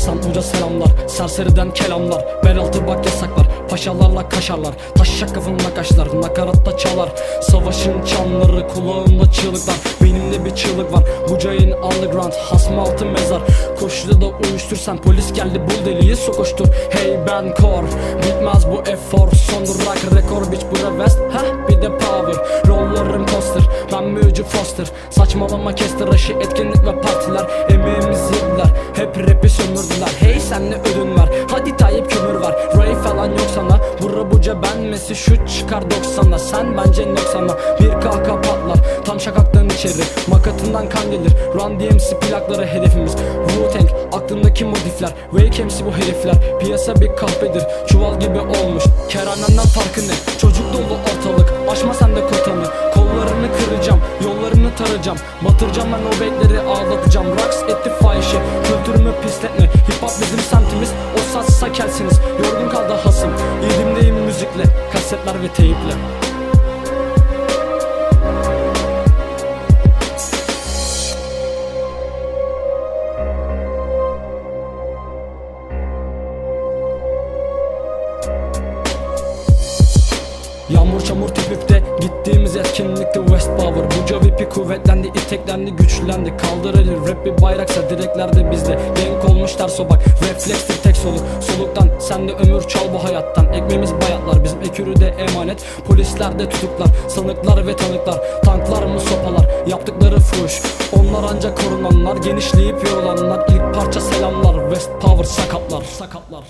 Hasan Hoca selamlar Serseriden kelamlar. Bel altı bak yasaklar Paşalarla kaşarlar. Taşacak kafamda kaşlar Nakaratta çalar. Savaşın çanları Kulağımda çığlıklar. Beynimde bir çığlık var Bucayın underground Hasma altı mezar. Koşuda da uyuştursan Polis geldi bul deliği sokuştur Hey ben kor Bitmez bu efor Son durak rekor bitch bura west Ben büyücü Foster. Saçmalama kestir aşı etkinlik ve partiler. Emeğimizi yediler. Hep rapi sömürdüler. Hey sen ne ödün var. Hadi Tayyip kömür var. Ray falan yok sana. Bura buca benmesi şut çıkar 90'la Sen bence yok sana. Bir kahkaha patlar Tam şakaktan içeri. Makatından kan gelir. Run DMC plakları hedefimiz. Wu-Tang aklımdaki modifler. Wake MC bu herifler. Piyasa bir kahpedir Çuval gibi olmuş. Kerhaneden farkı ne? Çocuk dolu Taracağım Batıracağım ben o bekleri ağlatacağım. Raks etti fahişe Kültürümü pisletme. Hip hop bizim semtimiz O satsa kelsiniz. Yorgun kaldı hasım. Yedimdeyim müzikle? Kasetler ve teyple Yağmur çamur tepipte gittiğimiz etkinlikte West Power. Buca vipi kuvvetlendi iteklendi güçlendi. Kaldır eli rap bir bayraksa direklerde bizde. Denk olmuşlar sobak reflekstir tek soluk. Soluktan sen de ömür çal bu hayattan. Ekmeğimiz bayatlar bizim ekürü de emanet. Polisler de tutuklar sanıklar ve tanıklar. Tanklar mı sopalar yaptıkları fuş. Onlar ancak korunanlar genişleyip yorulanlar İlk parça selamlar West Power sakatlar sakatlar